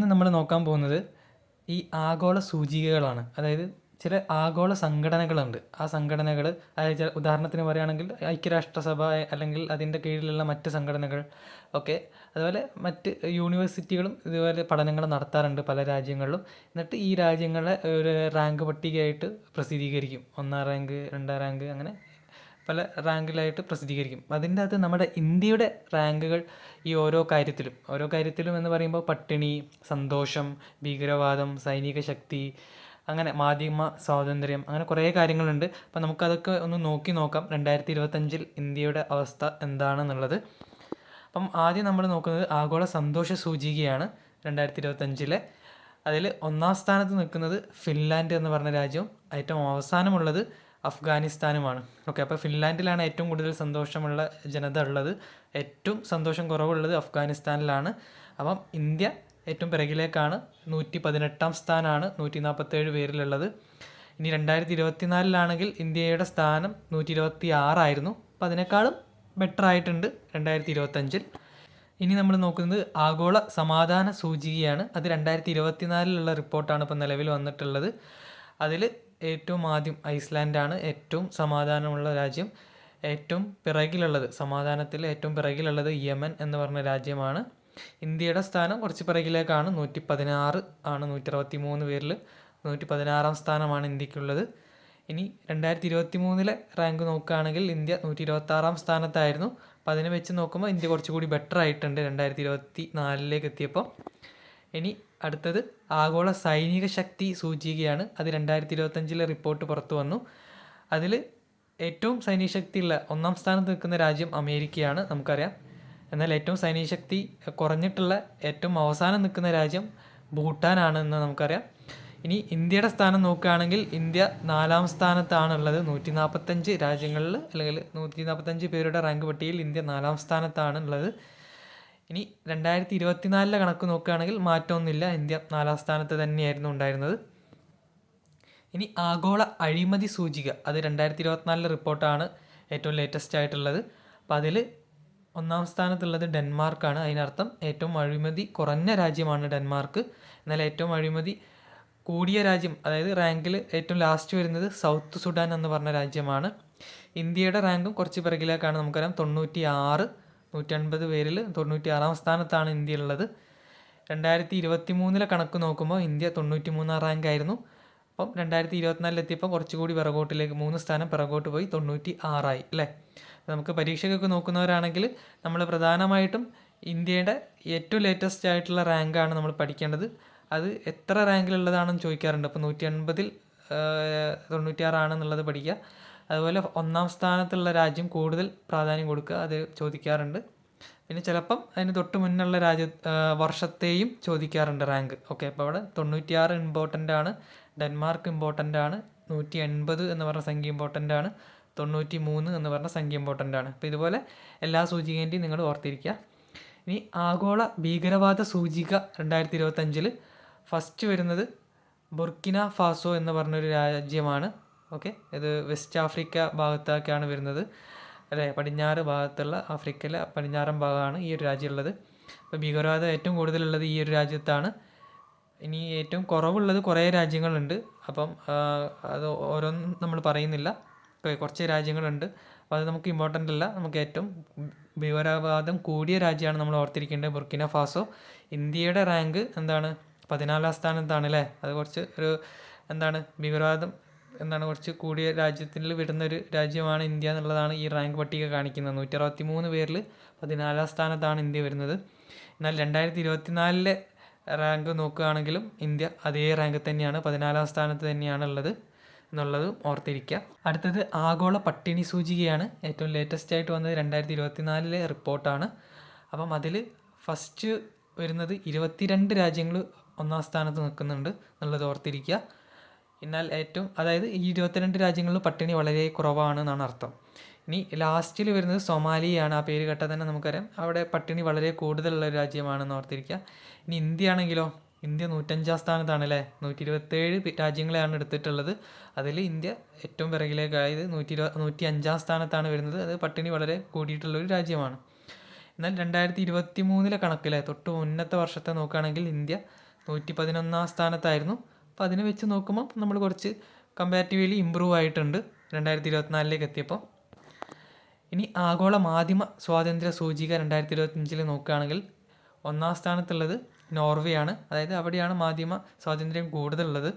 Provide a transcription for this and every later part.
ഇന്ന് നമ്മൾ നോക്കാൻ പോകുന്നത് ഈ ആഗോള സൂചികകളാണ്. അതായത് ചില ആഗോള സംഘടനകളുണ്ട്. ആ സംഘടനകൾ അതായത് ഉദാഹരണത്തിന് പറയുകയാണെങ്കിൽ ഐക്യരാഷ്ട്രസഭ അല്ലെങ്കിൽ അതിന്റെ കീഴിലുള്ള മറ്റ് സംഘടനകൾ ഒക്കെ അതുപോലെ മറ്റ് യൂണിവേഴ്സിറ്റികളും ഇതുപോലെ പഠനങ്ങൾ നടത്താറുണ്ട് പല രാജ്യങ്ങളിലും. എന്നിട്ട് ഈ രാജ്യങ്ങളെ ഒരു റാങ്ക് പട്ടികയായിട്ട് പ്രസിദ്ധീകരിക്കും. ഒന്നാം റാങ്ക് രണ്ടാം റാങ്ക് അങ്ങനെ പല റാങ്കിലായിട്ട് പ്രസിദ്ധീകരിക്കും. അതിന്റെ അകത്ത് നമ്മുടെ ഇന്ത്യയുടെ റാങ്കുകൾ ഈ ഓരോ കാര്യത്തിലും ഓരോ കാര്യത്തിലും എന്ന് പറയുമ്പോൾ പട്ടിണി സന്തോഷം ഭീകരവാദം സൈനിക ശക്തി അങ്ങനെ മാധ്യമ സ്വാതന്ത്ര്യം അങ്ങനെ കുറേ കാര്യങ്ങളുണ്ട്. അപ്പം നമുക്കതൊക്കെ ഒന്ന് നോക്കി നോക്കാം. രണ്ടായിരത്തി ഇരുപത്തഞ്ചിൽ ഇന്ത്യയുടെ അവസ്ഥ എന്താണെന്നുള്ളത്. അപ്പം ആദ്യം നമ്മൾ നോക്കുന്നത് ആഗോള സന്തോഷ സൂചികയാണ് രണ്ടായിരത്തി ഇരുപത്തഞ്ചിലെ അതിൽ ഒന്നാം സ്ഥാനത്ത് നിൽക്കുന്നത് ഫിൻലാൻഡ് എന്ന് പറഞ്ഞ രാജ്യവും ഏറ്റവും അവസാനമുള്ളത് അഫ്ഗാനിസ്ഥാനുമാണ്. ഓക്കെ അപ്പോൾ ഫിൻലാൻഡിലാണ് ഏറ്റവും കൂടുതൽ സന്തോഷമുള്ള ജനത ഉള്ളത്. ഏറ്റവും സന്തോഷം കുറവുള്ളത് അഫ്ഗാനിസ്ഥാനിലാണ്. അപ്പം ഇന്ത്യ ഏറ്റവും പിറകിലേക്കാണ്. നൂറ്റി പതിനെട്ടാം സ്ഥാനമാണ് നൂറ്റി നാൽപ്പത്തേഴ് പേരിലുള്ളത്. ഇനി രണ്ടായിരത്തി ഇരുപത്തിനാലിലാണെങ്കിൽ ഇന്ത്യയുടെ സ്ഥാനം നൂറ്റി ഇരുപത്തി ആറായിരുന്നു അപ്പോൾ അതിനേക്കാളും ബെറ്റർ ആയിട്ടുണ്ട് രണ്ടായിരത്തി ഇരുപത്തഞ്ചിൽ ഇനി നമ്മൾ നോക്കുന്നത് ആഗോള സമാധാന സൂചികയാണ്. അത് രണ്ടായിരത്തി ഇരുപത്തിനാലിലുള്ള റിപ്പോർട്ടാണ് ഇപ്പോൾ നിലവിൽ വന്നിട്ടുള്ളത്. അതിൽ ഏറ്റവും ആദ്യം ഐസ്ലാൻഡാണ് ഏറ്റവും സമാധാനമുള്ള രാജ്യം. ഏറ്റവും പിറകിലുള്ളത് സമാധാനത്തിൽ ഏറ്റവും പിറകിലുള്ളത് യമൻ എന്ന് പറഞ്ഞ രാജ്യമാണ്. ഇന്ത്യയുടെ സ്ഥാനം കുറച്ച് പിറകിലേക്കാണ് നൂറ്റി പതിനാറ് ആണ് നൂറ്റി അറുപത്തി മൂന്ന് പേരിൽ നൂറ്റി പതിനാറാം സ്ഥാനമാണ് ഇന്ത്യക്കുള്ളത്. ഇനി രണ്ടായിരത്തി ഇരുപത്തി മൂന്നിലെ റാങ്ക് നോക്കുകയാണെങ്കിൽ ഇന്ത്യ നൂറ്റി ഇരുപത്തി ആറാം സ്ഥാനത്തായിരുന്നു. അപ്പോൾ അതിനെ വെച്ച് നോക്കുമ്പോൾ ഇന്ത്യ കുറച്ചുകൂടി ബെറ്റർ ആയിട്ടുണ്ട് രണ്ടായിരത്തി ഇരുപത്തി നാലിലേക്ക് എത്തിയപ്പോൾ ഇനി അടുത്തത് ആഗോള സൈനിക ശക്തി സൂചികയാണ്. അത് രണ്ടായിരത്തി ഇരുപത്തഞ്ചിലെ റിപ്പോർട്ട് പുറത്തു വന്നു. അതിൽ ഏറ്റവും സൈനിക ശക്തിയുള്ള ഒന്നാം സ്ഥാനത്ത് നിൽക്കുന്ന രാജ്യം അമേരിക്കയാണ് നമുക്കറിയാം. എന്നാൽ ഏറ്റവും സൈനിക ശക്തി കുറഞ്ഞിട്ടുള്ള ഏറ്റവും അവസാനം നിൽക്കുന്ന രാജ്യം ഭൂട്ടാനാണെന്ന് നമുക്കറിയാം. ഇനി ഇന്ത്യയുടെ സ്ഥാനം നോക്കുകയാണെങ്കിൽ ഇന്ത്യ നാലാം സ്ഥാനത്താണുള്ളത്. നൂറ്റി നാൽപ്പത്തഞ്ച് രാജ്യങ്ങളിൽ അല്ലെങ്കിൽ നൂറ്റി നാൽപ്പത്തഞ്ച് പേരുടെ റാങ്ക് പട്ടികയിൽ ഇന്ത്യ നാലാം സ്ഥാനത്താണ് ഉള്ളത് ഇനി രണ്ടായിരത്തി ഇരുപത്തിനാലിലെ കണക്ക് നോക്കുകയാണെങ്കിൽ മാറ്റമൊന്നുമില്ല. ഇന്ത്യ നാലാം സ്ഥാനത്ത് തന്നെയായിരുന്നു ഉണ്ടായിരുന്നത്. ഇനി ആഗോള അഴിമതി സൂചിക. അത് രണ്ടായിരത്തി ഇരുപത്തിനാലിലെ റിപ്പോർട്ടാണ് ഏറ്റവും ലേറ്റസ്റ്റ് ആയിട്ടുള്ളത്. അപ്പോൾ അതിൽ ഒന്നാം സ്ഥാനത്തുള്ളത് ഡെൻമാർക്കാണ്. അതിനർത്ഥം ഏറ്റവും അഴിമതി കുറഞ്ഞ രാജ്യമാണ് ഡെൻമാർക്ക്. എന്നാൽ ഏറ്റവും അഴിമതി കൂടിയ രാജ്യം അതായത് റാങ്കിൽ ഏറ്റവും ലാസ്റ്റ് വരുന്നത് സൗത്ത് സുഡാൻ എന്ന് പറഞ്ഞ രാജ്യമാണ്. ഇന്ത്യയുടെ റാങ്കും കുറച്ച് പിറകിലേക്കാണ് നമുക്കറിയാം. തൊണ്ണൂറ്റി ആറ് നൂറ്റൻപത് പേരിൽ തൊണ്ണൂറ്റി ആറാം സ്ഥാനത്താണ് ഇന്ത്യ ഉള്ളത് രണ്ടായിരത്തി ഇരുപത്തി മൂന്നിലെ കണക്ക് നോക്കുമ്പോൾ ഇന്ത്യ തൊണ്ണൂറ്റി മൂന്നാം റാങ്ക് ആയിരുന്നു അപ്പം രണ്ടായിരത്തി ഇരുപത്തിനാലിലെത്തിയപ്പോൾ കുറച്ചുകൂടി പിറകോട്ടിലേക്ക് മൂന്ന് സ്ഥാനം പിറകോട്ട് പോയി തൊണ്ണൂറ്റി ആറായി അല്ലേ? നമുക്ക് പരീക്ഷയ്ക്കൊക്കെ നോക്കുന്നവരാണെങ്കിൽ നമ്മൾ പ്രധാനമായിട്ടും ഇന്ത്യയുടെ ഏറ്റവും ലേറ്റസ്റ്റ് ആയിട്ടുള്ള റാങ്കാണ് നമ്മൾ പഠിക്കേണ്ടത്. അത് എത്ര റാങ്കിലുള്ളതാണെന്ന് ചോദിക്കാറുണ്ട്. അപ്പോൾ നൂറ്റി അൻപതിൽ തൊണ്ണൂറ്റിയാറാണെന്നുള്ളത് പഠിക്കുക. അതുപോലെ ഒന്നാം സ്ഥാനത്തുള്ള രാജ്യം കൂടുതൽ പ്രാധാന്യം കൊടുക്കുക അത് ചോദിക്കാറുണ്ട്. പിന്നെ ചിലപ്പം അതിന് തൊട്ട് മുന്നുള്ള രാജ്യ വർഷത്തെയും ചോദിക്കാറുണ്ട് റാങ്ക്. ഓക്കെ അപ്പോൾ അവിടെ തൊണ്ണൂറ്റിയാറ് ഇമ്പോർട്ടന്റ് ആണ് ഡെൻമാർക്ക് ഇമ്പോർട്ടന്റ് ആണ് നൂറ്റി എൺപത് എന്ന് പറഞ്ഞ സംഖ്യ ഇമ്പോർട്ടന്റ് ആണ് തൊണ്ണൂറ്റി മൂന്ന് എന്ന് പറഞ്ഞ സംഖ്യ ഇമ്പോർട്ടന്റ് ആണ്. അപ്പോൾ ഇതുപോലെ എല്ലാ സൂചികേന്റെയും നിങ്ങൾ ഓർത്തിരിക്കുക. ഇനി ആഗോള ഭീകരവാദ സൂചിക രണ്ടായിരത്തി ഇരുപത്തഞ്ചിൽ ഫസ്റ്റ് വരുന്നത് ബുർക്കിന ഫാസോ എന്ന് പറഞ്ഞൊരു രാജ്യമാണ്. ഓക്കെ. ഇത് വെസ്റ്റ് ആഫ്രിക്ക ഭാഗത്തൊക്കെയാണ് വരുന്നത്. അല്ലേ? പടിഞ്ഞാറ് ഭാഗത്തുള്ള ആഫ്രിക്കയിലെ പടിഞ്ഞാറൻ ഭാഗമാണ് ഈ ഒരു രാജ്യമുള്ളത്. അപ്പോൾ ഭീകരവാദം ഏറ്റവും കൂടുതലുള്ളത് ഈ ഒരു രാജ്യത്താണ്. ഇനി ഏറ്റവും കുറവുള്ളത് കുറേ രാജ്യങ്ങളുണ്ട്. അപ്പം അത് ഓരോന്നും നമ്മൾ പറയുന്നില്ല. കുറച്ച് രാജ്യങ്ങളുണ്ട്. അപ്പോൾ അത് നമുക്ക് ഇമ്പോർട്ടന്റ് അല്ല. നമുക്ക് ഏറ്റവും ഭീകരവാദം കൂടിയ രാജ്യമാണ് നമ്മൾ ഓർത്തിരിക്കേണ്ടത് ബുർക്കിന ഫാസോ. ഇന്ത്യയുടെ റാങ്ക് എന്താണ്? പതിനാലാം സ്ഥാനത്താണ് അല്ലേ? അത് കുറച്ച് ഒരു എന്താണ്? ഭീകരവാദം എന്താണ് കുറച്ച് കൂടിയ രാജ്യത്തിൽ വിടുന്ന ഒരു രാജ്യമാണ് ഇന്ത്യ എന്നുള്ളതാണ് ഈ റാങ്ക് പട്ടിക കാണിക്കുന്നത്. നൂറ്റി അറുപത്തി മൂന്ന് പേരിൽ പതിനാലാം സ്ഥാനത്താണ് ഇന്ത്യ വരുന്നത്. എന്നാൽ രണ്ടായിരത്തി ഇരുപത്തിനാലിലെ റാങ്ക് നോക്കുകയാണെങ്കിലും ഇന്ത്യ അതേ റാങ്ക് തന്നെയാണ് പതിനാലാം സ്ഥാനത്ത് തന്നെയാണ് ഉള്ളത് എന്നുള്ളതും ഓർത്തിരിക്കുക. അടുത്തത് ആഗോള പട്ടിണി സൂചികയാണ് ഏറ്റവും ലേറ്റസ്റ്റ് ആയിട്ട് വന്നത് രണ്ടായിരത്തി ഇരുപത്തിനാലിലെ റിപ്പോർട്ടാണ്. അപ്പം അതിൽ ഫസ്റ്റ് വരുന്നത് ഇരുപത്തിരണ്ട് രാജ്യങ്ങൾ ഒന്നാം സ്ഥാനത്ത് നിൽക്കുന്നുണ്ട് എന്നുള്ളത് ഓർത്തിരിക്കുക. എന്നാൽ ഏറ്റവും അതായത് ഈ ഇരുപത്തിരണ്ട് രാജ്യങ്ങളിൽ പട്ടിണി വളരെ കുറവാണ് എന്നാണ് അർത്ഥം. ഇനി ലാസ്റ്റിൽ വരുന്നത് സൊമാലിയാണ്. ആ പേര് കേട്ടാൽ തന്നെ നമുക്കറിയാം. അവിടെ പട്ടിണി വളരെ കൂടുതലുള്ള ഒരു രാജ്യമാണെന്ന് ഓർത്തിരിക്കുക. ഇനി ഇന്ത്യ ആണെങ്കിലോ ഇന്ത്യ നൂറ്റഞ്ചാം സ്ഥാനത്താണ് അല്ലേ നൂറ്റി ഇരുപത്തേഴ് രാജ്യങ്ങളെയാണ് എടുത്തിട്ടുള്ളത്. അതിൽ ഇന്ത്യ ഏറ്റവും പിറകിലേക്കായത് നൂറ്റി ഇരുപ നൂറ്റി അഞ്ചാം സ്ഥാനത്താണ് വരുന്നത്. അത് പട്ടിണി വളരെ കൂടിയിട്ടുള്ള ഒരു രാജ്യമാണ്. എന്നാൽ രണ്ടായിരത്തി ഇരുപത്തി മൂന്നിലെ കണക്കിലെ തൊട്ട് മുന്നത്തെ വർഷത്തെ നോക്കുകയാണെങ്കിൽ ഇന്ത്യ നൂറ്റി പതിനൊന്നാം സ്ഥാനത്തായിരുന്നു. അപ്പോൾ അതിനെ വെച്ച് നോക്കുമ്പോൾ നമ്മൾ കുറച്ച് കമ്പാരിറ്റീവ്ലി ഇമ്പ്രൂവ് ആയിട്ടുണ്ട് രണ്ടായിരത്തി ഇരുപത്തിനാലിലേക്ക് എത്തിയപ്പോൾ ഇനി ആഗോള മാധ്യമ സ്വാതന്ത്ര്യ സൂചിക രണ്ടായിരത്തി ഇരുപത്തഞ്ചിൽ നോക്കുകയാണെങ്കിൽ ഒന്നാം സ്ഥാനത്തുള്ളത് നോർവേയാണ്. അതായത് അവിടെയാണ് മാധ്യമ സ്വാതന്ത്ര്യം കൂടുതലുള്ളത്.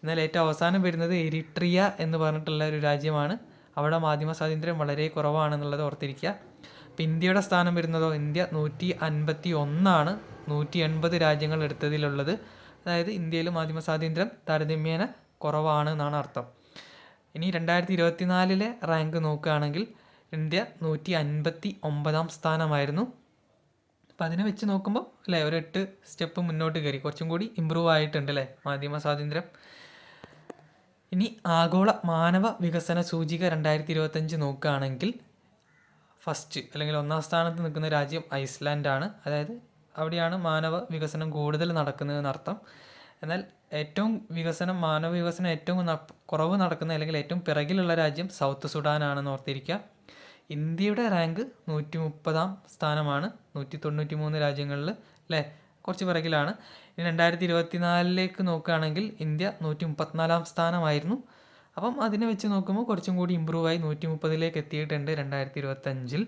എന്നാൽ ഏറ്റവും അവസാനം വരുന്നത് എരിട്രിയ എന്ന് പറഞ്ഞിട്ടുള്ള ഒരു രാജ്യമാണ്. അവിടെ മാധ്യമ സ്വാതന്ത്ര്യം വളരെ കുറവാണെന്നുള്ളത് ഓർത്തിരിക്കുക. അപ്പോൾ ഇന്ത്യയുടെ സ്ഥാനം വരുന്നതോ ഇന്ത്യ നൂറ്റി അൻപത്തി ഒന്നാണ് നൂറ്റി എൺപത് രാജ്യങ്ങൾ എടുത്തതിലുള്ളത്. അതായത് ഇന്ത്യയിൽ മാധ്യമ സ്വാതന്ത്ര്യം താരതമ്യേന കുറവാണ് എന്നാണ് അർത്ഥം. ഇനി രണ്ടായിരത്തി ഇരുപത്തിനാലിലെ റാങ്ക് നോക്കുകയാണെങ്കിൽ ഇന്ത്യ നൂറ്റി അൻപത്തി ഒമ്പതാം സ്ഥാനമായിരുന്നു. അപ്പം അതിനെ വെച്ച് നോക്കുമ്പോൾ അല്ലേ ഒരു എട്ട് സ്റ്റെപ്പ് മുന്നോട്ട് കയറി. കുറച്ചും കൂടി ഇമ്പ്രൂവ് ആയിട്ടുണ്ട് അല്ലേ മാധ്യമ സ്വാതന്ത്ര്യം. ഇനി ആഗോള മാനവ വികസന സൂചിക രണ്ടായിരത്തി ഇരുപത്തഞ്ച് നോക്കുകയാണെങ്കിൽ ഫസ്റ്റ് അല്ലെങ്കിൽ ഒന്നാം സ്ഥാനത്ത് നിൽക്കുന്ന രാജ്യം ഐസ്ലാൻഡാണ്. അതായത് അവിടെയാണ് മാനവ വികസനം കൂടുതൽ നടക്കുന്നതെന്ന് അർത്ഥം. എന്നാൽ ഏറ്റവും വികസനം മാനവ വികസനം ഏറ്റവും കുറവ് നടക്കുന്ന അല്ലെങ്കിൽ ഏറ്റവും പിറകിലുള്ള രാജ്യം സൗത്ത് സുഡാനാണെന്ന് ഓർത്തിരിക്കുക. ഇന്ത്യയുടെ റാങ്ക് നൂറ്റി മുപ്പതാം സ്ഥാനമാണ്. നൂറ്റി തൊണ്ണൂറ്റി മൂന്ന് രാജ്യങ്ങളിൽ അല്ലേ? കുറച്ച് പിറകിലാണ്. ഇനി രണ്ടായിരത്തി ഇരുപത്തിനാലിലേക്ക് നോക്കുകയാണെങ്കിൽ ഇന്ത്യ നൂറ്റി മുപ്പത്തിനാലാം സ്ഥാനമായിരുന്നു. അപ്പം അതിനെ വെച്ച് നോക്കുമ്പോൾ കുറച്ചും കൂടി ഇമ്പ്രൂവ് ആയി നൂറ്റി മുപ്പതിലേക്ക് എത്തിയിട്ടുണ്ട് രണ്ടായിരത്തി ഇരുപത്തഞ്ചിൽ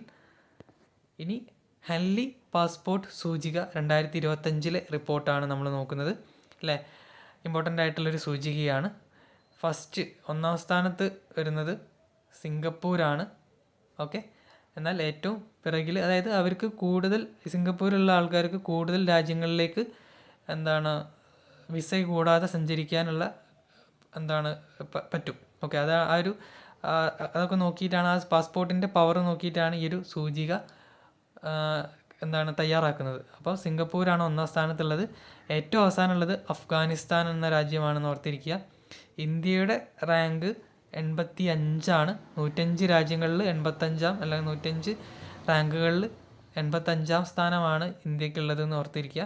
ഇനി ഹെൻലി പാസ്പോർട്ട് സൂചിക രണ്ടായിരത്തി ഇരുപത്തഞ്ചിലെ റിപ്പോർട്ടാണ് നമ്മൾ നോക്കുന്നത് അല്ലേ? ഇമ്പോർട്ടന്റ് ആയിട്ടുള്ളൊരു സൂചികയാണ്. ഫസ്റ്റ് ഒന്നാം സ്ഥാനത്ത് വരുന്നത് സിംഗപ്പൂരാണ്. ഓക്കെ എന്നാൽ ഏറ്റവും പിറകിൽ അതായത് അവർക്ക് കൂടുതൽ സിംഗപ്പൂരിലുള്ള ആൾക്കാർക്ക് കൂടുതൽ രാജ്യങ്ങളിലേക്ക് എന്താണ് വിസ കൂടാതെ സഞ്ചരിക്കാനുള്ള എന്താണ് പറ്റും. ഓക്കെ അത് ആ ഒരു അതൊക്കെ നോക്കിയിട്ടാണ് ആ പാസ്പോർട്ടിന്റെ പവർ നോക്കിയിട്ടാണ് ഈ ഒരു സൂചിക എന്താണ് തയ്യാറാക്കുന്നത്? അപ്പോൾ സിംഗപ്പൂരാണ് ഒന്നാം സ്ഥാനത്തുള്ളത്. ഏറ്റവും അവസാനമുള്ളത് അഫ്ഗാനിസ്ഥാൻ എന്ന രാജ്യമാണെന്ന് ഓർത്തിരിക്കുക. ഇന്ത്യയുടെ റാങ്ക് എൺപത്തി അഞ്ചാണ് നൂറ്റഞ്ച് രാജ്യങ്ങളിൽ എൺപത്തഞ്ചാം അല്ലെങ്കിൽ നൂറ്റഞ്ച് റാങ്കുകളിൽ എൺപത്തഞ്ചാം സ്ഥാനമാണ് ഇന്ത്യക്കുള്ളതെന്ന് ഓർത്തിരിക്കുക.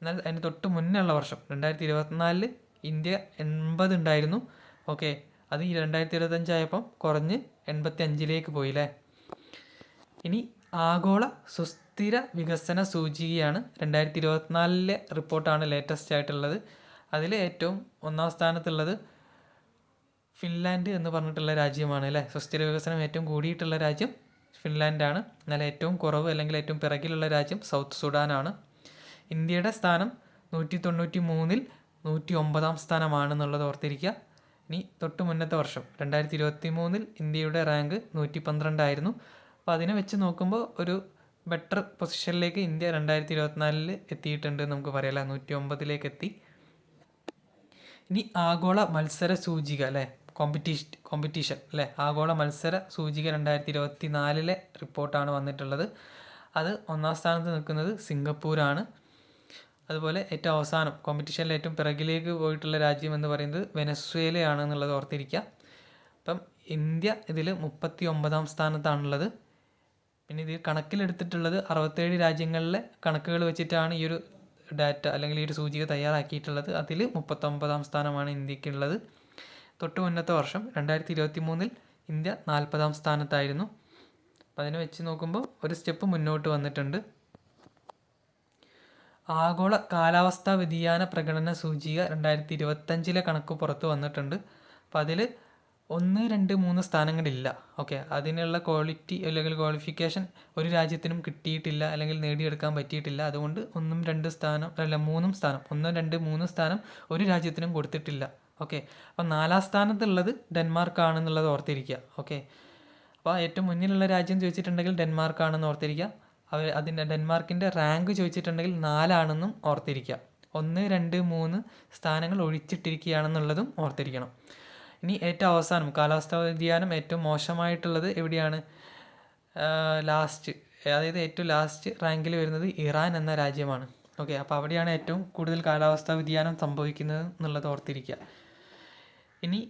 എന്നാൽ അതിന് തൊട്ട് മുന്നേ ഉള്ള വർഷം രണ്ടായിരത്തി ഇരുപത്തിനാലിൽ ഇന്ത്യ എൺപത് ഉണ്ടായിരുന്നു. ഓക്കെ അത് ഈ രണ്ടായിരത്തി ഇരുപത്തഞ്ചായപ്പം കുറഞ്ഞ് എൺപത്തി അഞ്ചിലേക്ക് പോയില്ലേ? ഇനി ആഗോള സുസ്ഥിര വികസന സൂചികയാണ് രണ്ടായിരത്തി ഇരുപത്തിനാലിലെ റിപ്പോർട്ടാണ് ലേറ്റസ്റ്റ് ആയിട്ടുള്ളത്. അതിൽ ഏറ്റവും ഒന്നാം സ്ഥാനത്തുള്ളത് ഫിൻലാൻഡ് എന്ന് പറഞ്ഞിട്ടുള്ള രാജ്യമാണ് അല്ലേ? സുസ്ഥിര വികസനം ഏറ്റവും കൂടിയിട്ടുള്ള രാജ്യം ഫിൻലാൻഡാണ്. എന്നാൽ ഏറ്റവും കുറവ് അല്ലെങ്കിൽ ഏറ്റവും പിറകിലുള്ള രാജ്യം സൗത്ത് സുഡാനാണ്. ഇന്ത്യയുടെ സ്ഥാനം നൂറ്റി തൊണ്ണൂറ്റി മൂന്നിൽ നൂറ്റി ഒമ്പതാം സ്ഥാനമാണെന്നുള്ളത് ഓർത്തിരിക്കുക. ഇനി തൊട്ട് മുന്നത്തെ വർഷം രണ്ടായിരത്തി ഇരുപത്തി മൂന്നിൽ ഇന്ത്യയുടെ റാങ്ക് നൂറ്റി പന്ത്രണ്ടായിരുന്നു അപ്പോൾ അതിനെ വെച്ച് നോക്കുമ്പോൾ ഒരു ബെറ്റർ പൊസിഷനിലേക്ക് ഇന്ത്യ രണ്ടായിരത്തി ഇരുപത്തിനാലിൽ എത്തിയിട്ടുണ്ട് നമുക്ക് പറയാല. നൂറ്റി ഒമ്പതിലേക്ക് എത്തി. ഇനി ആഗോള മത്സര സൂചിക അല്ലേ? കോമ്പറ്റീഷൻ കോമ്പറ്റീഷൻ അല്ലേ? ആഗോള മത്സര സൂചിക രണ്ടായിരത്തി ഇരുപത്തി നാലിലെ റിപ്പോർട്ടാണ് വന്നിട്ടുള്ളത്. അത് ഒന്നാം സ്ഥാനത്ത് നിൽക്കുന്നത് സിംഗപ്പൂരാണ്. അതുപോലെ ഏറ്റവും അവസാനം കോമ്പറ്റീഷനിൽ ഏറ്റവും പിറകിലേക്ക് പോയിട്ടുള്ള രാജ്യം എന്ന് പറയുന്നത് വെനസ്വേലയാണ് എന്നുള്ളത് ഓർത്തിരിക്കുക അപ്പം ഇന്ത്യ ഇതിൽ മുപ്പത്തി ഒമ്പതാം സ്ഥാനത്താണുള്ളത്. പിന്നെ ഇത് കണക്കിലെടുത്തിട്ടുള്ളത് അറുപത്തേഴ് രാജ്യങ്ങളിലെ കണക്കുകൾ വെച്ചിട്ടാണ് ഈ ഒരു ഡാറ്റ അല്ലെങ്കിൽ ഈ ഒരു സൂചിക തയ്യാറാക്കിയിട്ടുള്ളത്. അതിൽ മുപ്പത്തൊമ്പതാം സ്ഥാനമാണ് ഇന്ത്യക്കുള്ളത്. തൊട്ട് മുന്നത്തെ വർഷം രണ്ടായിരത്തി ഇരുപത്തി മൂന്നിൽ ഇന്ത്യ നാൽപ്പതാം സ്ഥാനത്തായിരുന്നു. അപ്പം അതിനെ വെച്ച് നോക്കുമ്പോൾ ഒരു സ്റ്റെപ്പ് മുന്നോട്ട് വന്നിട്ടുണ്ട്. ആഗോള കാലാവസ്ഥാ വ്യതിയാന പ്രകടന സൂചിക രണ്ടായിരത്തി ഇരുപത്തഞ്ചിലെ കണക്ക് പുറത്ത് വന്നിട്ടുണ്ട്. അപ്പോൾ അതിൽ ഒന്ന് രണ്ട് മൂന്ന് സ്ഥാനങ്ങളില്ല. ഓക്കെ അതിനുള്ള ക്വാളിറ്റി അല്ലെങ്കിൽ ക്വാളിഫിക്കേഷൻ ഒരു രാജ്യത്തിനും കിട്ടിയിട്ടില്ല അല്ലെങ്കിൽ നേടിയെടുക്കാൻ പറ്റിയിട്ടില്ല. അതുകൊണ്ട് ഒന്നും രണ്ട് സ്ഥാനം അല്ല മൂന്നും സ്ഥാനം ഒന്നും രണ്ട് മൂന്ന് സ്ഥാനം ഒരു രാജ്യത്തിനും കൊടുത്തിട്ടില്ല. ഓക്കെ അപ്പോൾ നാലാം സ്ഥാനത്തുള്ളത് ഡെൻമാർക്കാണെന്നുള്ളത് ഓർത്തിരിക്കുക. ഓക്കെ അപ്പോൾ ഏറ്റവും മുന്നിലുള്ള രാജ്യം ചോദിച്ചിട്ടുണ്ടെങ്കിൽ ഡെൻമാർക്ക് ഡെൻമാർക്കാണെന്ന് ഓർത്തിരിക്കുക. അവർ അതിന്റെ ഡെൻമാർക്കിന്റെ റാങ്ക് ചോദിച്ചിട്ടുണ്ടെങ്കിൽ നാലാണെന്നും ഓർത്തിരിക്കുക. ഒന്ന് രണ്ട് മൂന്ന് സ്ഥാനങ്ങൾ ഒഴിച്ചിട്ടിരിക്കുകയാണെന്നുള്ളതും ഓർത്തിരിക്കണം. ഇനി ഏറ്റവും അവസാനം കാലാവസ്ഥാ വ്യതിയാനം ഏറ്റവും മോശമായിട്ടുള്ളത് എവിടെയാണ്? ലാസ്റ്റ് അതായത് ഏറ്റവും ലാസ്റ്റ് റാങ്കിൽ വരുന്നത് ഇറാൻ എന്ന രാജ്യമാണ്. ഓക്കെ അപ്പോൾ അവിടെയാണ് ഏറ്റവും കൂടുതൽ കാലാവസ്ഥാ വ്യതിയാനം സംഭവിക്കുന്നത് എന്നുള്ളത് ഓർത്തിരിക്കുക. ഇനി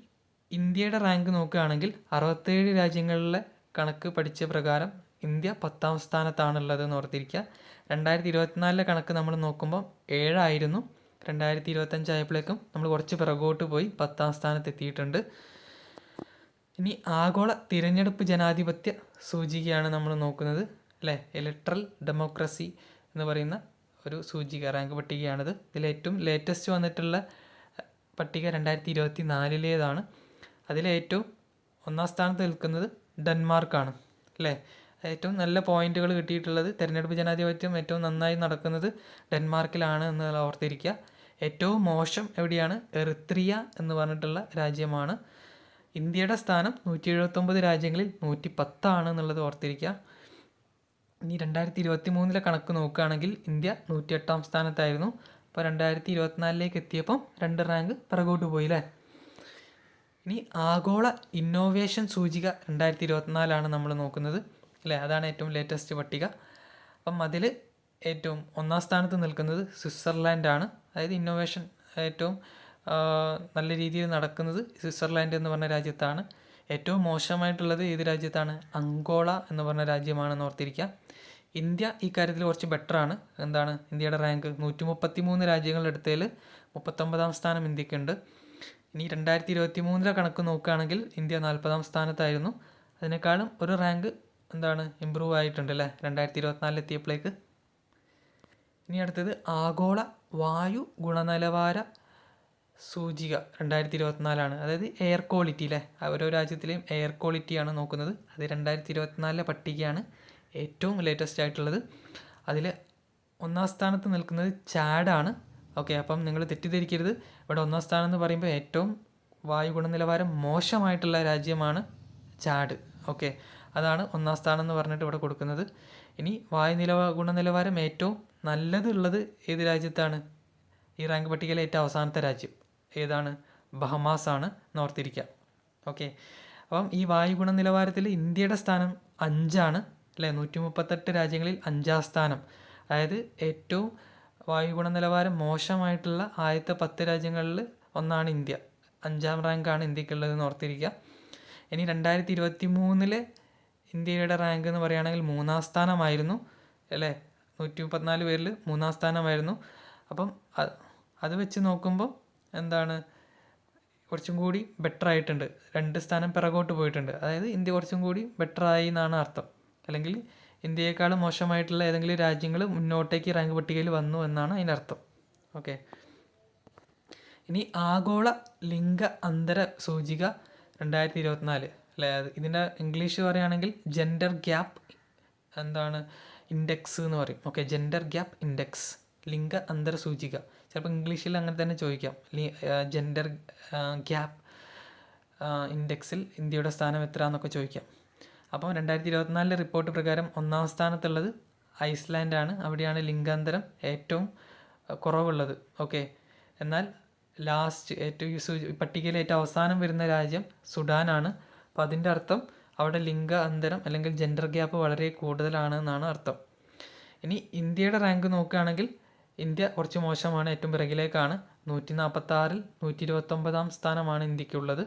ഇന്ത്യയുടെ റാങ്ക് നോക്കുകയാണെങ്കിൽ അറുപത്തേഴ് രാജ്യങ്ങളിലെ കണക്ക് പഠിച്ച പ്രകാരം ഇന്ത്യ പത്താം സ്ഥാനത്താണുള്ളത് എന്ന് ഓർത്തിരിക്കുക. രണ്ടായിരത്തി ഇരുപത്തിനാലിലെ കണക്ക് നമ്മൾ നോക്കുമ്പോൾ ഏഴായിരുന്നു. രണ്ടായിരത്തി ഇരുപത്തഞ്ചായപ്പോഴേക്കും നമ്മൾ കുറച്ച് പിറകോട്ട് പോയി പത്താം സ്ഥാനത്ത് എത്തിയിട്ടുണ്ട് ഇനി ആഗോള തിരഞ്ഞെടുപ്പ് ജനാധിപത്യ സൂചികയാണ് നമ്മൾ നോക്കുന്നത്. അല്ലേ? ഇലക്ട്രൽ ഡെമോക്രസി എന്ന് പറയുന്ന ഒരു സൂചിക റാങ്ക് പട്ടികയാണിത്. ഇതിൽ ഏറ്റവും ലേറ്റസ്റ്റ് വന്നിട്ടുള്ള പട്ടിക രണ്ടായിരത്തി ഇരുപത്തി നാലിലേതാണ് അതിലേറ്റവും ഒന്നാം സ്ഥാനത്ത് നിൽക്കുന്നത് ഡെൻമാർക്കാണ്. അല്ലേ? ഏറ്റവും നല്ല പോയിന്റുകൾ കിട്ടിയിട്ടുള്ളത് തിരഞ്ഞെടുപ്പ് ജനാധിപത്യം ഏറ്റവും നന്നായി നടക്കുന്നത് ഡെൻമാർക്കിലാണ് എന്ന് ഓർത്തിരിക്കുക. ഏറ്റവും മോശം എവിടെയാണ്? എറിത്രിയ എന്ന് പറഞ്ഞിട്ടുള്ള രാജ്യമാണ്. ഇന്ത്യയുടെ സ്ഥാനം നൂറ്റി എഴുപത്തൊമ്പത് രാജ്യങ്ങളിൽ നൂറ്റി പത്താണ് എന്നുള്ളത് ഓർത്തിരിക്കുക. ഇനി രണ്ടായിരത്തി ഇരുപത്തി മൂന്നിലെ കണക്ക് നോക്കുകയാണെങ്കിൽ ഇന്ത്യ നൂറ്റിയെട്ടാം സ്ഥാനത്തായിരുന്നു. അപ്പോൾ രണ്ടായിരത്തി ഇരുപത്തിനാലിലേക്ക് എത്തിയപ്പം രണ്ട് റാങ്ക് പിറകോട്ട് പോയില്ലേ ഇനി ആഗോള ഇന്നോവേഷൻ സൂചിക രണ്ടായിരത്തി ഇരുപത്തിനാലാണ് നമ്മൾ നോക്കുന്നത് അല്ലേ? അതാണ് ഏറ്റവും ലേറ്റസ്റ്റ് പട്ടിക. അപ്പം അതിൽ ഏറ്റവും ഒന്നാം സ്ഥാനത്ത് നിൽക്കുന്നത് സ്വിറ്റ്സർലാൻഡാണ്. അതായത് ഇന്നോവേഷൻ ഏറ്റവും നല്ല രീതിയിൽ നടക്കുന്നത് സ്വിറ്റ്സർലാൻഡ് എന്ന് പറഞ്ഞ രാജ്യത്താണ്. ഏറ്റവും മോശമായിട്ടുള്ളത് ഏത് രാജ്യത്താണ്? അങ്കോള എന്ന് പറഞ്ഞ രാജ്യമാണെന്ന് ഓർത്തിരിക്കുക ഇന്ത്യ ഈ കാര്യത്തിൽ കുറച്ച് ബെറ്ററാണ്. എന്താണ്? ഇന്ത്യയുടെ റാങ്ക് നൂറ്റി മുപ്പത്തി മൂന്ന് രാജ്യങ്ങളെടുത്തതിൽ മുപ്പത്തൊമ്പതാം സ്ഥാനം ഇന്ത്യക്കുണ്ട്. ഇനി രണ്ടായിരത്തി ഇരുപത്തി മൂന്നിലെ കണക്ക് നോക്കുകയാണെങ്കിൽ ഇന്ത്യ നാൽപ്പതാം സ്ഥാനത്തായിരുന്നു. അതിനേക്കാളും ഒരു റാങ്ക് എന്താണ്? ഇമ്പ്രൂവ് ആയിട്ടുണ്ട് അല്ലേ? രണ്ടായിരത്തി ഇരുപത്തിനാലിൽ എത്തിയപ്പോഴേക്ക് ഇനി അടുത്തത് ആഗോള വായു ഗുണനിലവാര സൂചിക രണ്ടായിരത്തി ഇരുപത്തിനാലാണ് അതായത് എയർ ക്വാളിറ്റി അല്ലേ ഓരോ രാജ്യത്തിലെയും എയർ ക്വാളിറ്റിയാണ് നോക്കുന്നത്. അത് രണ്ടായിരത്തി ഇരുപത്തിനാലിലെ പട്ടികയാണ് ഏറ്റവും ലേറ്റസ്റ്റ് ആയിട്ടുള്ളത്. അതിൽ ഒന്നാം സ്ഥാനത്ത് നിൽക്കുന്നത് ചാഡാണ് ഓക്കെ അപ്പം നിങ്ങൾ തെറ്റിദ്ധരിക്കരുത്. ഇവിടെ ഒന്നാം സ്ഥാനം എന്ന് പറയുമ്പോൾ ഏറ്റവും വായു ഗുണനിലവാരം മോശമായിട്ടുള്ള രാജ്യമാണ് ചാഡ്. ഓക്കെ അതാണ് ഒന്നാം സ്ഥാനം എന്ന് പറഞ്ഞിട്ട് ഇവിടെ കൊടുക്കുന്നത്. ഇനി വായു നിലവ ഗുണനിലവാരം ഏറ്റവും നല്ലതുള്ളത് ഏത് രാജ്യത്താണ്? ഈ റാങ്ക് പട്ടികയിലെ ഏറ്റവും അവസാനത്തെ രാജ്യം ഏതാണ്? ബഹമാസ് ആണ് നോർത്തിരിക്കുക ഓക്കെ. അപ്പം ഈ വായു ഗുണനിലവാരത്തിൽ ഇന്ത്യയുടെ സ്ഥാനം അഞ്ചാണ് അല്ലേ? നൂറ്റി മുപ്പത്തെട്ട് രാജ്യങ്ങളിൽ അഞ്ചാം സ്ഥാനം. അതായത് ഏറ്റവും വായു ഗുണനിലവാരം മോശമായിട്ടുള്ള ആദ്യത്തെ പത്ത് രാജ്യങ്ങളിൽ ഒന്നാണ് ഇന്ത്യ. അഞ്ചാം റാങ്കാണ് ഇന്ത്യക്കുള്ളതെന്ന് ഓർത്തിരിക്കുക ഇനി രണ്ടായിരത്തി ഇരുപത്തി മൂന്നിലെ ഇന്ത്യയുടെ റാങ്ക് എന്ന് പറയുകയാണെങ്കിൽ മൂന്നാം സ്ഥാനമായിരുന്നു അല്ലേ? നൂറ്റി മുപ്പത്തിനാല് പേരിൽ മൂന്നാം സ്ഥാനമായിരുന്നു. അപ്പം അത് വെച്ച് നോക്കുമ്പോൾ എന്താണ്? കുറച്ചും കൂടി ബെറ്റർ ആയിട്ടുണ്ട്. രണ്ട് സ്ഥാനം പിറകോട്ട് പോയിട്ടുണ്ട്. അതായത് ഇന്ത്യ കുറച്ചും കൂടി ബെറ്റർ ആയി എന്നാണ് അർത്ഥം. അല്ലെങ്കിൽ ഇന്ത്യയെക്കാളും മോശമായിട്ടുള്ള ഏതെങ്കിലും രാജ്യങ്ങൾ മുന്നോട്ടേക്ക് റാങ്ക് പട്ടികയിൽ വന്നു എന്നാണ് അതിന്റെ അർത്ഥം. ഓക്കെ. ഇനി ആഗോള ലിംഗ അന്തര സൂചിക രണ്ടായിരത്തി ഇരുപത്തിനാല്. അല്ലേ? ഇതിന്റെ ഇംഗ്ലീഷ് പറയുകയാണെങ്കിൽ ജെൻഡർ ഗ്യാപ്പ് എന്താണ്? ഇൻഡെക്സ് എന്ന് പറയും. ഓക്കെ ജെൻഡർ ഗ്യാപ്പ് ഇൻഡെക്സ് ലിംഗ അന്തര സൂചിക ചിലപ്പോൾ ഇംഗ്ലീഷിൽ അങ്ങനെ തന്നെ ചോദിക്കാം. ജെൻഡർ ഗ്യാപ്പ് ഇൻഡെക്സിൽ ഇന്ത്യയുടെ സ്ഥാനം എത്ര എന്നൊക്കെ ചോദിക്കാം. അപ്പോൾ രണ്ടായിരത്തി ഇരുപത്തിനാലിലെ റിപ്പോർട്ട് പ്രകാരം ഒന്നാം സ്ഥാനത്തുള്ളത് ഐസ്ലാൻഡാണ്. അവിടെയാണ് ലിംഗാന്തരം ഏറ്റവും കുറവുള്ളത്. ഓക്കെ എന്നാൽ ലാസ്റ്റ് ഏറ്റവും പട്ടികയിൽ ഏറ്റവും അവസാനം വരുന്ന രാജ്യം സുഡാനാണ്. അപ്പോൾ അതിന്റെ അർത്ഥം അവിടെ ലിംഗ അന്തരം അല്ലെങ്കിൽ ജെൻഡർ ഗ്യാപ്പ് വളരെ കൂടുതലാണ് എന്നാണ് അർത്ഥം. ഇനി ഇന്ത്യയുടെ റാങ്ക് നോക്കുകയാണെങ്കിൽ ഇന്ത്യ കുറച്ച് മോശമാണ് ഏറ്റവും പിറകിലേക്കാണ്. നൂറ്റി നാൽപ്പത്തി ആറിൽ നൂറ്റി ഇരുപത്തൊമ്പതാം സ്ഥാനമാണ് ഇന്ത്യക്കുള്ളത്.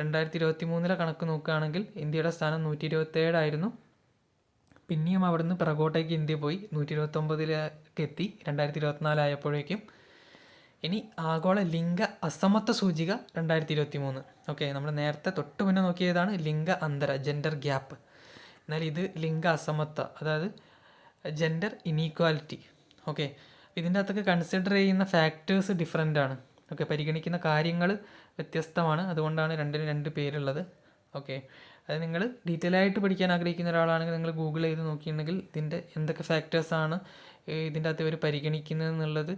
രണ്ടായിരത്തി ഇരുപത്തി മൂന്നിലെ കണക്ക് നോക്കുകയാണെങ്കിൽ ഇന്ത്യയുടെ സ്ഥാനം നൂറ്റി ഇരുപത്തേഴായിരുന്നു പിന്നെയും അവിടുന്ന് പിറകോട്ടേക്ക് ഇന്ത്യ പോയി. നൂറ്റി ഇരുപത്തൊമ്പതിലേക്ക് എത്തി. രണ്ടായിരത്തി ഇരുപത്തിനാലായപ്പോഴേക്കും ഇനി ആഗോള ലിംഗ അസമത്വ സൂചിക രണ്ടായിരത്തി ഇരുപത്തി മൂന്ന് ഓക്കെ നമ്മൾ നേരത്തെ തൊട്ട് മുന്നേ നോക്കിയതാണ് ലിംഗ അന്തര ജെൻഡർ ഗ്യാപ്പ് എന്നാൽ ഇത് ലിംഗ അസമത്വ അതായത് ജെൻഡർ ഇനീക്വാലിറ്റി ഓക്കെ ഇതിന്റെ അകത്തൊക്കെ കൺസിഡർ ചെയ്യുന്ന ഫാക്ടേഴ്സ് ഡിഫറെന്റ് ആണ്. ഓക്കെ പരിഗണിക്കുന്ന കാര്യങ്ങൾ വ്യത്യസ്തമാണ്. അതുകൊണ്ടാണ് രണ്ടിന് രണ്ട് പേരുള്ളത്. ഓക്കെ അത് നിങ്ങൾ ഡീറ്റെയിൽ ആയിട്ട് പഠിക്കാൻ ആഗ്രഹിക്കുന്ന ഒരാളാണെങ്കിൽ നിങ്ങൾ ഗൂഗിൾ ചെയ്ത് നോക്കിയിട്ടുണ്ടെങ്കിൽ ഇതിന്റെ എന്തൊക്കെ ഫാക്ടേഴ്സാണ് ഇതിന്റെ അകത്ത് ഇവർ പരിഗണിക്കുന്നത് എന്നുള്ളത്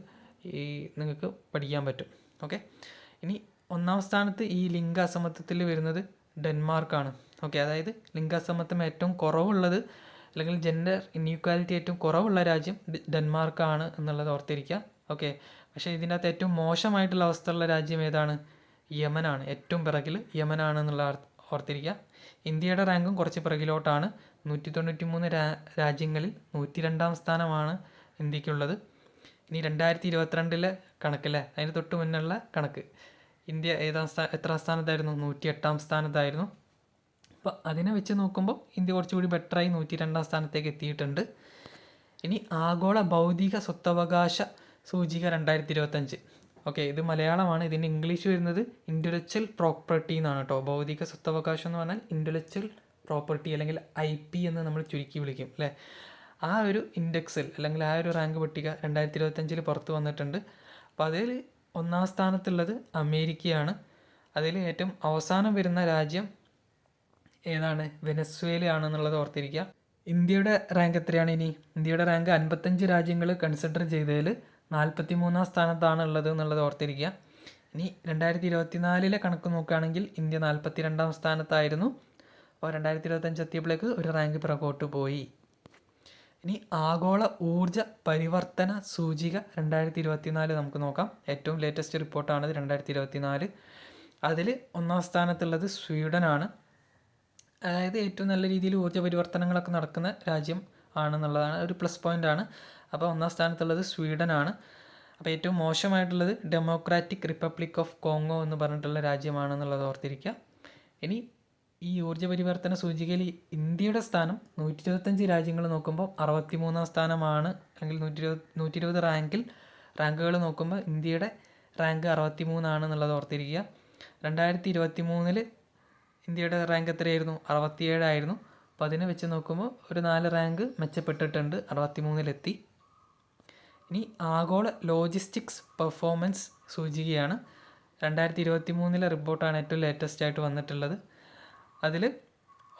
ഈ നിങ്ങൾക്ക് പഠിക്കാൻ പറ്റും. ഓക്കെ ഇനി ഒന്നാം സ്ഥാനത്ത് ഈ ലിംഗ അസമത്വത്തിൽ വരുന്നത് ഡെൻമാർക്കാണ്. ഓക്കെ അതായത് ലിംഗ അസമത്വം ഏറ്റവും കുറവുള്ളത് അല്ലെങ്കിൽ ജെൻഡർ ഇൻഈക്വാലിറ്റി ഏറ്റവും കുറവുള്ള രാജ്യം ഡെൻമാർക്കാണ് എന്നുള്ളത് ഓർത്തിരിക്കുക. ഓക്കെ പക്ഷേ ഇതിന്റെ അകത്ത് ഏറ്റവും മോശമായിട്ടുള്ള അവസ്ഥയുള്ള രാജ്യം ഏതാണ്? യമനാണ്. ഏറ്റവും പിറകിൽ യമനാണ് എന്നുള്ള ഓർത്തിരിക്കുക. ഇന്ത്യയുടെ റാങ്കും കുറച്ച് പിറകിലോട്ടാണ്. നൂറ്റി തൊണ്ണൂറ്റി മൂന്ന് രാജ്യങ്ങളിൽ നൂറ്റി രണ്ടാം സ്ഥാനമാണ് ഇന്ത്യക്കുള്ളത്. ഇനി രണ്ടായിരത്തി ഇരുപത്തിരണ്ടിലെ കണക്കല്ലേ? അതിന് തൊട്ട് മുന്നുള്ള കണക്ക്. ഇന്ത്യ ഏതാം സ്ഥാ എത്രാം സ്ഥാനത്തായിരുന്നു? നൂറ്റി എട്ടാം സ്ഥാനത്തായിരുന്നു. അപ്പോൾ അതിനെ വെച്ച് നോക്കുമ്പോൾ ഇന്ത്യ കുറച്ചുകൂടി ബെറ്ററായി നൂറ്റി രണ്ടാം സ്ഥാനത്തേക്ക് എത്തിയിട്ടുണ്ട്. ഇനി ആഗോള ബൗദ്ധിക സ്വത്തവകാശ സൂചിക രണ്ടായിരത്തി ഇരുപത്തഞ്ച് ഓക്കെ ഇത് മലയാളമാണ്. ഇതിന്റെ ഇംഗ്ലീഷ് വരുന്നത് ഇന്റലക്ച്വൽ പ്രോപ്പർട്ടി എന്നാണ് കേട്ടോ. ഭൗതിക സ്വത്തവകാശം എന്ന് പറഞ്ഞാൽ ഇന്റലക്ച്വൽ പ്രോപ്പർട്ടി അല്ലെങ്കിൽ ഐ പി എന്ന് നമ്മൾ ചുരുക്കി വിളിക്കും അല്ലേ? ആ ഒരു ഇൻഡെക്സിൽ അല്ലെങ്കിൽ ആ ഒരു റാങ്ക് പട്ടിക രണ്ടായിരത്തി ഇരുപത്തഞ്ചിൽ പുറത്ത് വന്നിട്ടുണ്ട്. അപ്പോൾ അതിൽ ഒന്നാം സ്ഥാനത്തുള്ളത് അമേരിക്കയാണ്. അതിൽ ഏറ്റവും അവസാനം വരുന്ന രാജ്യം ഏതാണ്? വെനസ്വേലയാണെന്നുള്ളത് ഓർത്തിരിക്കുക. ഇന്ത്യയുടെ റാങ്ക് എത്രയാണ് ഇനി? ഇന്ത്യയുടെ റാങ്ക് അൻപത്തഞ്ച് രാജ്യങ്ങൾ കൺസിഡർ ചെയ്തതിൽ നാൽപ്പത്തി മൂന്നാം സ്ഥാനത്താണ് ഉള്ളത് എന്നുള്ളത് ഓർത്തിരിക്കുക. ഇനി രണ്ടായിരത്തി ഇരുപത്തിനാലിലെ കണക്ക് നോക്കുകയാണെങ്കിൽ ഇന്ത്യ നാൽപ്പത്തി രണ്ടാം സ്ഥാനത്തായിരുന്നു. അപ്പോൾ രണ്ടായിരത്തി ഇരുപത്തഞ്ച് എത്തിയപ്പോഴേക്ക് ഒരു റാങ്ക് പിറകോട്ട് പോയി. ഇനി ആഗോള ഊർജ പരിവർത്തന സൂചിക രണ്ടായിരത്തി ഇരുപത്തിനാല് നമുക്ക് നോക്കാം. ഏറ്റവും ലേറ്റസ്റ്റ് റിപ്പോർട്ടാണിത് രണ്ടായിരത്തി ഇരുപത്തിനാല് അതിൽ ഒന്നാം സ്ഥാനത്തുള്ളത് സ്വീഡനാണ്. അതായത് ഏറ്റവും നല്ല രീതിയിൽ ഊർജ പരിവർത്തനങ്ങളൊക്കെ നടക്കുന്ന രാജ്യം ആണെന്നുള്ളതാണ് ഒരു പ്ലസ് പോയിന്റ് ആണ്. അപ്പോൾ ഒന്നാം സ്ഥാനത്തുള്ളത് സ്വീഡനാണ്. അപ്പോൾ ഏറ്റവും മോശമായിട്ടുള്ളത് ഡെമോക്രാറ്റിക് റിപ്പബ്ലിക് ഓഫ് കോങ്കോ എന്ന് പറഞ്ഞിട്ടുള്ള രാജ്യമാണെന്നുള്ളത് ഓർത്തിരിക്കുക. ഇനി ഈ ഊർജ പരിവർത്തന സൂചികയിൽ ഇന്ത്യയുടെ സ്ഥാനം നൂറ്റി ഇരുപത്തഞ്ച് രാജ്യങ്ങൾ നോക്കുമ്പോൾ അറുപത്തി മൂന്നാം സ്ഥാനമാണ്. അല്ലെങ്കിൽ നൂറ്റി ഇരുപത് നൂറ്റി ഇരുപത് റാങ്കിൽ റാങ്കുകൾ നോക്കുമ്പോൾ ഇന്ത്യയുടെ റാങ്ക് അറുപത്തി മൂന്നാണ് എന്നുള്ളത് ഓർത്തിരിക്കുക. രണ്ടായിരത്തി ഇരുപത്തി മൂന്നിൽ ഇന്ത്യയുടെ റാങ്ക് എത്രയായിരുന്നു? അറുപത്തിയേഴായിരുന്നു. അപ്പോൾ അതിനെ വെച്ച് നോക്കുമ്പോൾ ഒരു നാല് റാങ്ക് മെച്ചപ്പെട്ടിട്ടുണ്ട്. അറുപത്തി മൂന്നിലെത്തി ഇനി ആഗോള ലോജിസ്റ്റിക്സ് പെർഫോമൻസ് സൂചികയാണ്. രണ്ടായിരത്തി ഇരുപത്തി മൂന്നിലെ റിപ്പോർട്ടാണ് ഏറ്റവും ലേറ്റസ്റ്റ് ആയിട്ട് വന്നിട്ടുള്ളത്. അതിൽ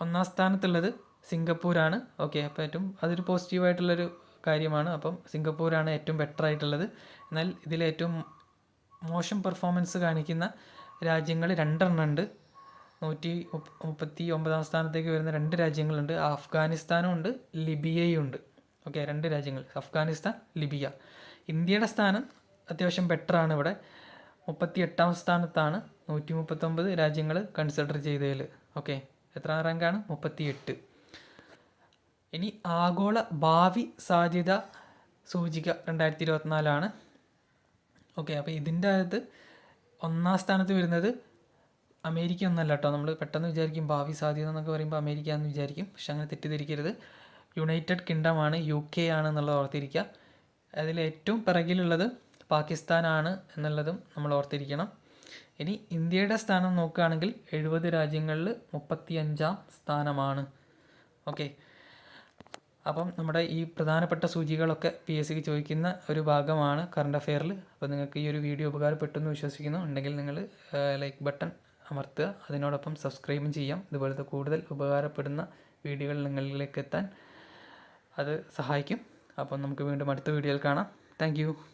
ഒന്നാം സ്ഥാനത്തുള്ളത് സിംഗപ്പൂരാണ്. ഓക്കെ അപ്പോൾ ഏറ്റവും അതൊരു പോസിറ്റീവായിട്ടുള്ളൊരു കാര്യമാണ്. അപ്പം സിംഗപ്പൂരാണ് ഏറ്റവും ബെറ്റർ ആയിട്ടുള്ളത്. എന്നാൽ ഇതിൽ ഏറ്റവും മോശം പെർഫോമൻസ് കാണിക്കുന്ന രാജ്യങ്ങൾ രണ്ടെണ്ണം ഉണ്ട്. നൂറ്റി മുപ്പ- മുപ്പത്തി ഒമ്പതാം സ്ഥാനത്തേക്ക് വരുന്ന രണ്ട് രാജ്യങ്ങളുണ്ട്. അഫ്ഗാനിസ്ഥാനും ഉണ്ട് ലിബിയയും ഉണ്ട്. ഓക്കെ രണ്ട് രാജ്യങ്ങൾ. അഫ്ഗാനിസ്ഥാൻ ലിബിയ. ഇന്ത്യയുടെ സ്ഥാനം അത്യാവശ്യം ബെറ്ററാണ് ഇവിടെ. മുപ്പത്തി എട്ടാം സ്ഥാനത്താണ്. നൂറ്റി മുപ്പത്തൊമ്പത് രാജ്യങ്ങൾ കൺസിഡർ ചെയ്തതിൽ ഓക്കെ എത്ര റാങ്കാണ്? മുപ്പത്തി എട്ട് ഇനി ആഗോള ഭാവി സാധ്യത സൂചിക രണ്ടായിരത്തി ഇരുപത്തിനാലാണ് ഓക്കെ അപ്പോൾ ഇതിന്റെ അകത്ത് ഒന്നാം സ്ഥാനത്ത് വരുന്നത് അമേരിക്ക ഒന്നല്ല കേട്ടോ നമ്മൾ പെട്ടെന്ന് വിചാരിക്കും ഭാവി സാധ്യത എന്നൊക്കെ പറയുമ്പോൾ അമേരിക്ക എന്ന് വിചാരിക്കും. പക്ഷെ അങ്ങനെ തെറ്റിദ്ധരിക്കരുത്. യുണൈറ്റഡ് കിങ്ഡം ആണ് യു കെ ആണ് എന്നുള്ളത് ഓർത്തിരിക്കുക അതിൽ ഏറ്റവും പിറകിലുള്ളത് പാകിസ്ഥാനാണ് എന്നുള്ളതും നമ്മൾ ഓർത്തിരിക്കണം. ഇനി ഇന്ത്യയുടെ സ്ഥാനം നോക്കുകയാണെങ്കിൽ എഴുപത് രാജ്യങ്ങളിൽ മുപ്പത്തി അഞ്ചാം സ്ഥാനമാണ്. ഓക്കെ അപ്പം നമ്മുടെ ഈ പ്രധാനപ്പെട്ട സൂചികളൊക്കെ പി എസ് സിക്ക് ചോദിക്കുന്ന ഒരു ഭാഗമാണ് കറണ്ട് അഫെയറിൽ അപ്പോൾ നിങ്ങൾക്ക് ഈ ഒരു വീഡിയോ ഉപകാരപ്പെട്ടെന്ന് വിശ്വസിക്കുന്നു. ഉണ്ടെങ്കിൽ നിങ്ങൾ ലൈക്ക് ബട്ടൺ അമർത്തുക. അതിനോടൊപ്പം സബ്സ്ക്രൈബും ചെയ്യാം. ഇതുപോലത്തെ കൂടുതൽ ഉപകാരപ്പെടുന്ന വീഡിയോകൾ നിങ്ങളിലേക്ക് എത്താൻ അത് സഹായിക്കും. അപ്പം നമുക്ക് വീണ്ടും അടുത്ത വീഡിയോയിൽ കാണാം. താങ്ക്